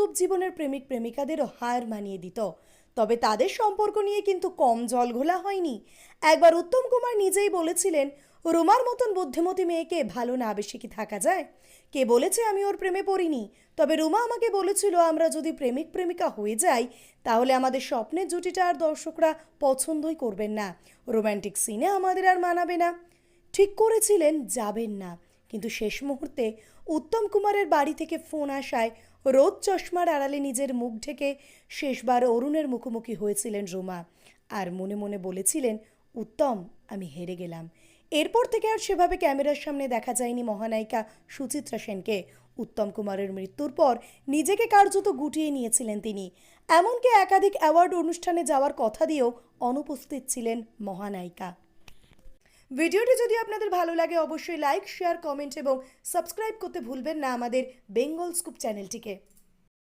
বাস্তব জীবনের প্রেমিক প্রেমিকাদেরও হার মানিয়ে দিত। তবে তাদের সম্পর্ক নিয়ে কিন্তু কম জল ঘোলা হয়নি। একবার উত্তম কুমার নিজেই বলেছিলেন, রুমার মতন বুদ্ধিমতী মেয়েকে ভালো না বেশি কি থাকা যায়? কে বলেছে, আমি ওর প্রেমে পড়িনি। তবে রুমা আমাকে বলেছিল, আমরা যদি প্রেমিক প্রেমিকা হয়ে যাই, তাহলে আমাদের স্বপ্নের জুটিটা আর দর্শকরা পছন্দই করবেন না। রোম্যান্টিক সিনে আমাদের আর মানাবে না। ঠিক করেছিলেন, যাবেন না। কিন্তু শেষ মুহূর্তে উত্তম কুমারের বাড়ি থেকে ফোন আসায় রোদ চশমার আড়ালে নিজের মুখ ঢেকে শেষবার অরুণের মুখোমুখি হয়েছিলেন রুমা। আর মনে মনে বলেছিলেন, উত্তম, আমি হেরে গেলাম। এরপর থেকে আর সেভাবে ক্যামেরার সামনে দেখা যায়নি মহানায়িকা সুচিত্রা সেনকে। উত্তম কুমারের মৃত্যুর পর নিজেকে কার্যত গুটিয়ে নিয়েছিলেন তিনি। এমনকি একাধিক অ্যাওয়ার্ড অনুষ্ঠানে যাওয়ার কথা দিয়েও অনুপস্থিত ছিলেন মহানায়িকা। ভিডিওটি যদি আপনাদের ভালো লাগে, অবশ্যই লাইক শেয়ার কমেন্ট এবং সাবস্ক্রাইব করতে ভুলবেন না আমাদের বেঙ্গল স্কুপ চ্যানেলটিকে